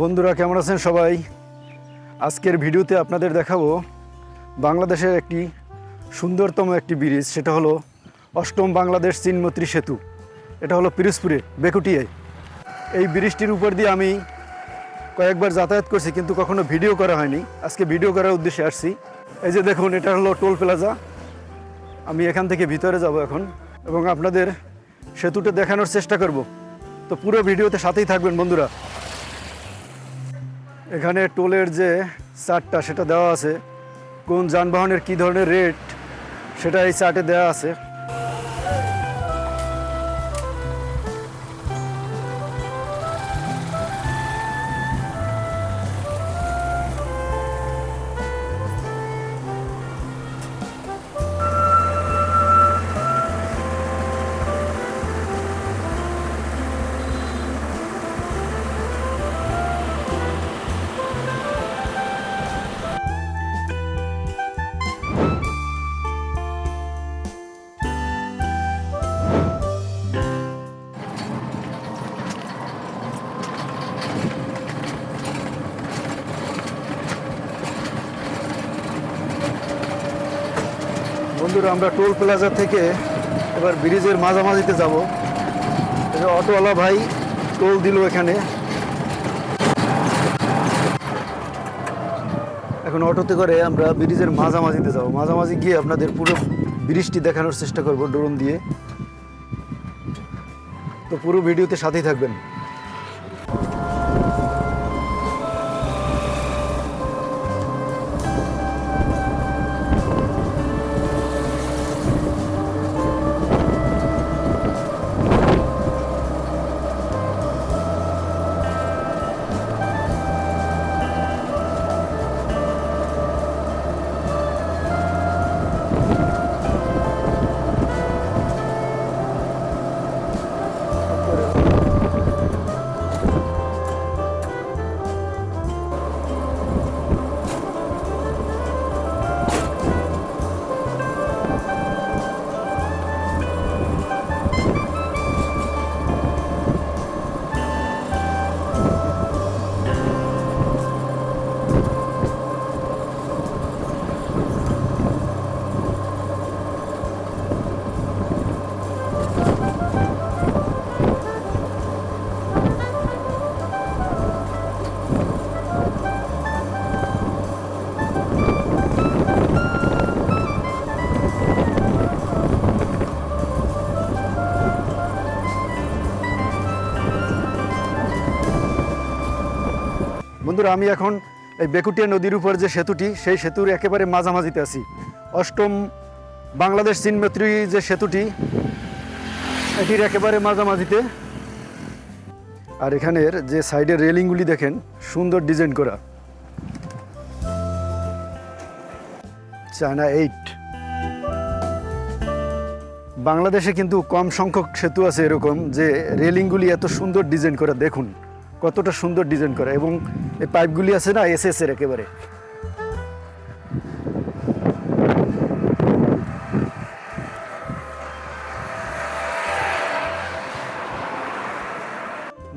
বন্ধুরা, কেমন আছেন সবাই? আজকের ভিডিওতে আপনাদের দেখাবো বাংলাদেশের একটি সুন্দরতম একটি ব্রিজ, সেটা হলো অষ্টম বাংলাদেশ চীনমৈত্রী সেতু। এটা হলো পিরোজপুরে বেকুটিয়ায়। এই ব্রিজটির উপর দিয়ে আমি কয়েকবার যাতায়াত করছি, কিন্তু কখনো ভিডিও করা হয়নি। আজকে ভিডিও করার উদ্দেশ্যে আসছি। এই যে দেখুন, এটা হলো টোল প্লাজা। আমি এখান থেকে ভিতরে যাব এখন, এবং আপনাদের সেতুটা দেখানোর চেষ্টা করব। তো পুরো ভিডিওতে সাথেই থাকবেন বন্ধুরা। এখানে টোলের যে চার্টটা সেটা দেওয়া আছে। কোন যানবাহনের কি ধরনের রেট সেটা এই চার্টে দেওয়া আছে। বন্ধুরা, আমরা টোল প্লাজা থেকে এবার ব্রিজের মাঝামাঝিতে যাব। অটোওয়ালা ভাই টোল দিল এখানে। এখন অটোতে করে আমরা ব্রিজের মাঝামাঝিতে যাব। মাঝামাঝি গিয়ে আপনাদের পুরো ব্রিজটি দেখানোর চেষ্টা করব ড্রোন দিয়ে। তো পুরো ভিডিওতে সাথেই থাকবেন। বন্ধুরা, আমি এখন এই বেকুটিয়া নদীর উপর যে সেতুটি, সেই সেতুর একেবারে মাঝামাঝিতে আছি। অষ্টম বাংলাদেশ চীনমৈত্রী যে সেতুটি, এটির একেবারে মাঝামাঝিতে। আর এখানের যে সাইডের রেলিংগুলি দেখেন, সুন্দর ডিজাইন করা। China eight. বাংলাদেশে কিন্তু কম সংখ্যক সেতু আছে এরকম যে রেলিংগুলি এত সুন্দর ডিজাইন করা, দেখুন। কতটা সুন্দর ডিজাইন করা এবং এই পাইপগুলি আছে না এস এর একেবারে।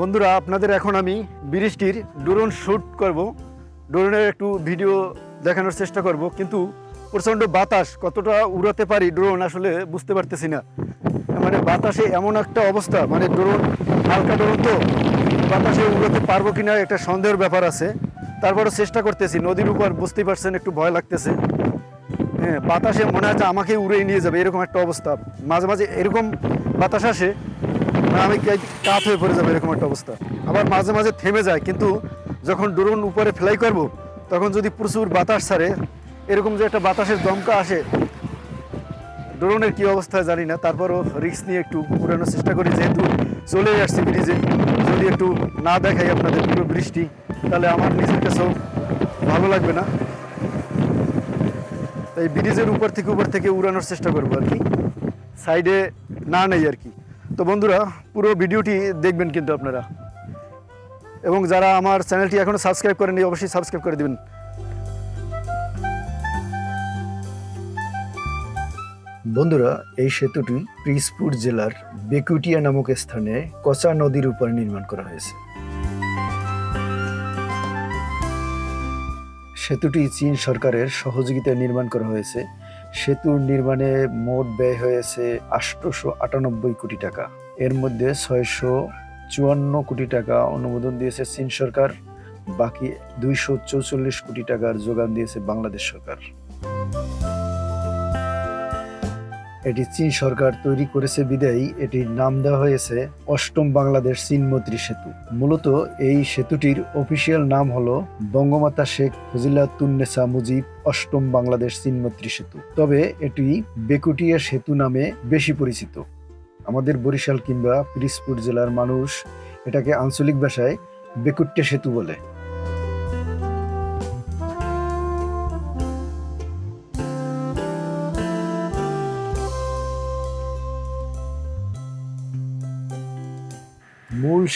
বন্ধুরা, আপনাদের এখন আমি ব্রিজটির ড্রোন শ্যুট করব। ড্রোনের একটু ভিডিও দেখানোর চেষ্টা করব, কিন্তু প্রচণ্ড বাতাস, কতটা উড়াতে পারি ড্রোন আসলে বুঝতে পারতেছি না। মানে বাতাসে এমন একটা অবস্থা মানে ড্রোন, হালকা ড্রোন তো। বাতাসে উড়াতে পারব কিনা একটা সন্দেহের ব্যাপার আছে। তারপরে চেষ্টা করতেছি, নদীর উপর, বুঝতেই পারছেন, একটু ভয় লাগতেছে। হ্যাঁ বাতাসে মনে যে আমাকে উড়িয়ে নিয়ে যাবে, এরকম একটা অবস্থা। মাঝে মাঝে এরকম বাতাস আসে আমি কাত হয়ে পড়ে যাবে, এরকম একটা অবস্থা। আবার মাঝে মাঝে থেমে যায়, কিন্তু যখন ড্রোন উপরে ফ্লাই করব, তখন যদি প্রচুর বাতাস ছাড়ে, এরকম যে একটা বাতাসের দমকা আসে ড্রোনের কি অবস্থা জানি না। তারপরও রিক্স নিয়ে একটু উড়ানোর চেষ্টা করি, যেহেতু চলে আসছি ব্রিজে। যদি একটু না দেখাই আপনাদের পুরো বৃষ্টি, তাহলে আমার নিজের কাছেও ভালো লাগবে না। এই ব্রিজের উপর থেকে উপর থেকে উড়ানোর চেষ্টা করব আর কি। সাইডে না নেই আর কি। তো বন্ধুরা, পুরো ভিডিওটি দেখবেন কিন্তু আপনারা। এবং যারা আমার চ্যানেলটি এখনও সাবস্ক্রাইব করেনি অবশ্যই সাবস্ক্রাইব করে দেবেন। বন্ধুরা, এই সেতুটি পিসপুর জেলার বেকুটিয়া নামক স্থানে কচা নদীর উপর নির্মাণ করা হয়েছে। সেতুটি চীন সরকারের সহযোগিতায় নির্মাণ করা হয়েছে। সেতুর নির্মাণে মোট ব্যয় হয়েছে আটশোশো আটানব্বই কোটি টাকা। এর মধ্যে ছয়শো চুয়ান্ন কোটি টাকা অনুমোদন দিয়েছে চীন সরকার, বাকি দুইশো চৌচল্লিশ কোটি টাকার যোগান দিয়েছে বাংলাদেশ সরকার। এটি চীন সরকার তৈরি করেছে বিদায়ী। এটির নাম দেওয়া হয়েছে অষ্টম বাংলাদেশ চীন মৈত্রী সেতু। মূলত এই সেতুটির অফিসিয়াল নাম হলো বঙ্গমাতা শেখ ফজিলাতুন্নেসা মুজিব অষ্টম বাংলাদেশ চীন মৈত্রী সেতু। তবে এটি বেকুটিয়া সেতু নামে বেশি পরিচিত। আমাদের বরিশাল কিংবা পিরিজপুর জেলার মানুষ এটাকে আঞ্চলিক ভাষায় বেকুট্টে সেতু বলে।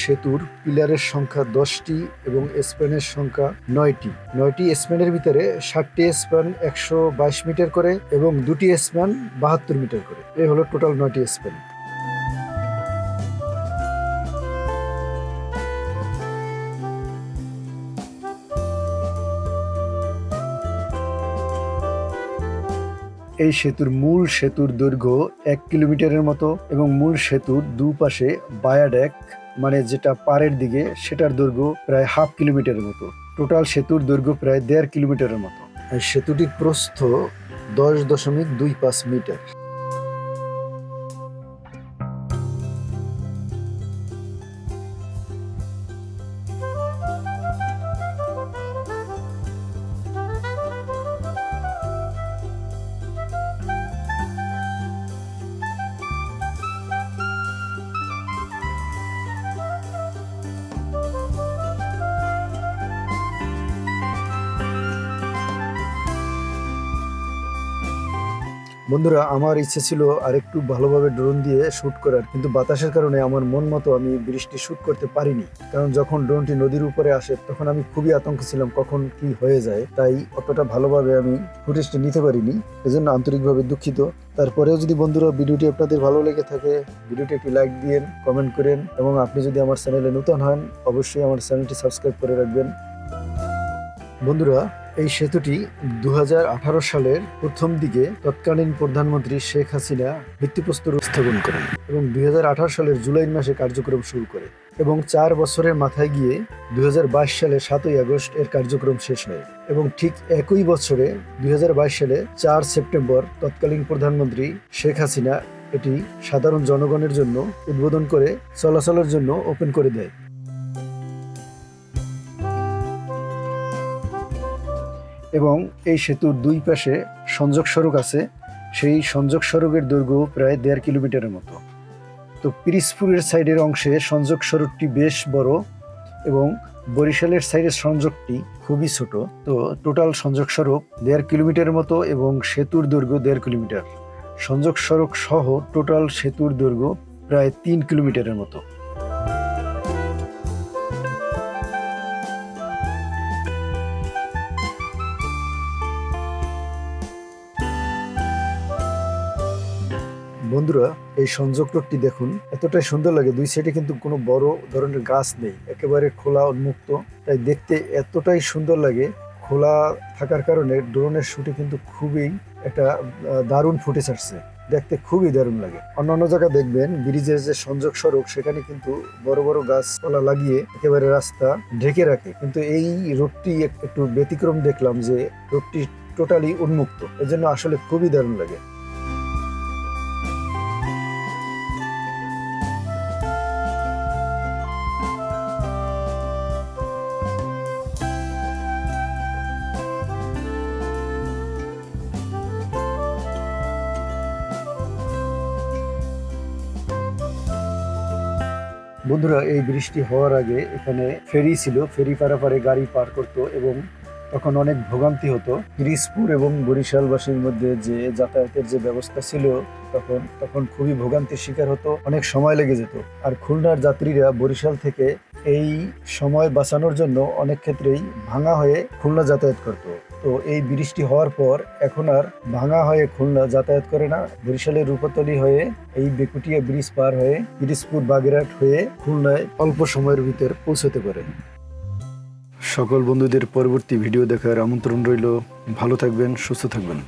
সেতুর পিলারের সংখ্যা দশটি এবং স্প্যানের সংখ্যা নয়টি। নয়টি স্প্যানের ভিতরে ষাটটি স্প্যান একশো বাইশ মিটার করে এবং দুটি স্প্যান বাহাত্তর মিটার করে। এই হলো টোটাল নয়টি স্প্যান। এই সেতুর মূল সেতুর দৈর্ঘ্য এক কিলোমিটারের মতো এবং মূল সেতুর দুপাশে বায়াডেক মানে যেটা পাড়ের দিকে, সেটার দৈর্ঘ্য প্রায় হাফ কিলোমিটারের মতো। টোটাল সেতুর দৈর্ঘ্য প্রায় দেড় কিলোমিটারের মতো। সেতুটি সেতুটির প্রস্থ দশ দশমিক দুই পাঁচ মিটার। বন্ধুরা, আমার ইচ্ছে ছিল আরেকটু ভালোভাবে ড্রোন দিয়ে শ্যুট করার, কিন্তু বাতাসের কারণে আমার মন মতো আমি বৃষ্টি শ্যুট করতে পারিনি। কারণ যখন ড্রোনটি নদীর উপরে আসে, তখন আমি খুবই আতঙ্ক ছিলাম কখন কি হয়ে যায়, তাই অতটা ভালোভাবে আমি ফুটেজটি নিতে পারিনি। এজন্য আন্তরিকভাবে দুঃখিত। তারপরেও যদি বন্ধুরা ভিডিওটি আপনাদের ভালো লেগে থাকে, ভিডিওটি একটি লাইক দিয়েন কমেন্ট করেন, এবং আপনি যদি আমার চ্যানেলে নতুন হন, অবশ্যই আমার চ্যানেলটি সাবস্ক্রাইব করে রাখবেন। বন্ধুরা এই সেতুটি দুই হাজার আঠারো সালের প্রথম দিকে তৎকালীন প্রধানমন্ত্রী শেখ হাসিনা ভিত্তিপ্রস্তর স্থাপন করেন এবং দুই হাজার আঠারো সালের জুলাই মাসে কার্যক্রম শুরু করে এবং চার বছরের মাথায় গিয়ে দুই হাজার বাইশ সালে সাতই আগস্ট এর কার্যক্রম শেষ হয় এবং ঠিক একই বছরে দুই হাজার বাইশ সালে চার সেপ্টেম্বর তৎকালীন প্রধানমন্ত্রী শেখ হাসিনা এটি সাধারণ জনগণের জন্য উদ্বোধন করে চলাচলের জন্য ওপেন করে দেয়। এবং এই সেতুর দুই পাশে সংযোগ সড়ক আছে। সেই সংযোগ সড়কের দৈর্ঘ্য প্রায় দেড় কিলোমিটারের মতো। তো পিরিজপুরের সাইডের অংশে সংযোগ সড়কটি বেশ বড় এবং বরিশালের সাইডের সংযোগটি খুবই ছোট। তো টোটাল সংযোগ সড়ক দেড় কিলোমিটারের মতো এবং সেতুর দৈর্ঘ্য দেড় কিলোমিটার। সংযোগ সড়ক সহ টোটাল সেতুর দৈর্ঘ্য প্রায় তিন কিলোমিটারের মতো। বন্ধুরা, এই সংযোগ রোডটি দেখুন। এতটাই সুন্দর লাগে, দুই সাইডে কিন্তু কোনো বড় ধরনের গাছ নেই, একেবারে খোলা উন্মুক্ত। তাই দেখতে এতটাই সুন্দর লাগে, খোলা থাকার কারণে ড্রোনের শুটে কিন্তু খুবই একটা দারুণ ফুটেজ আসছে। দেখতে খুবই দারুণ লাগে। অন্যান্য জায়গা দেখবেন, ব্রিজের যে সংযোগ সড়ক সেখানে কিন্তু বড় বড় গাছপালা লাগিয়ে একেবারে রাস্তা ঢেকে রাখে। কিন্তু এই রোডটি একটু ব্যতিক্রম দেখলাম যে, রোডটি টোটালি উন্মুক্ত। এজন্য আসলে খুবই দারুণ লাগে। বন্ধুরা, এই বৃষ্টি হওয়ার আগে এখানে ফেরি ছিল। ফেরি পারাপারে গাড়ি পার করতো এবং তখন অনেক ভোগান্তি হতো। পিরিজপুর এবং বরিশালবাসীর মধ্যে যে যাতায়াতের যে ব্যবস্থা ছিল, তখন তখন খুবই ভোগান্তির শিকার হতো। অনেক সময় লেগে যেত। আর খুলনার যাত্রীরা বরিশাল থেকে এই সময় বাঁচানোর জন্য অনেক ক্ষেত্রেই ভাঙা হয়ে খুলনা যাতায়াত করতো। তো এই বৃষ্টি হওয়ার পর এখন আর ভাঙা হয়ে খুলনা যাতায়াত করে না। বরিশালের রূপতলি হয়ে এই বেকুটিয়া ব্রিজ পার হয়ে ব্রিজপুর বাগেরহাট হয়ে খুলনায় অল্প সময়ের ভিতর পৌঁছতে পারে। সকল বন্ধুদের পরবর্তী ভিডিও দেখার আমন্ত্রণ রইল। ভালো থাকবেন, সুস্থ থাকবেন।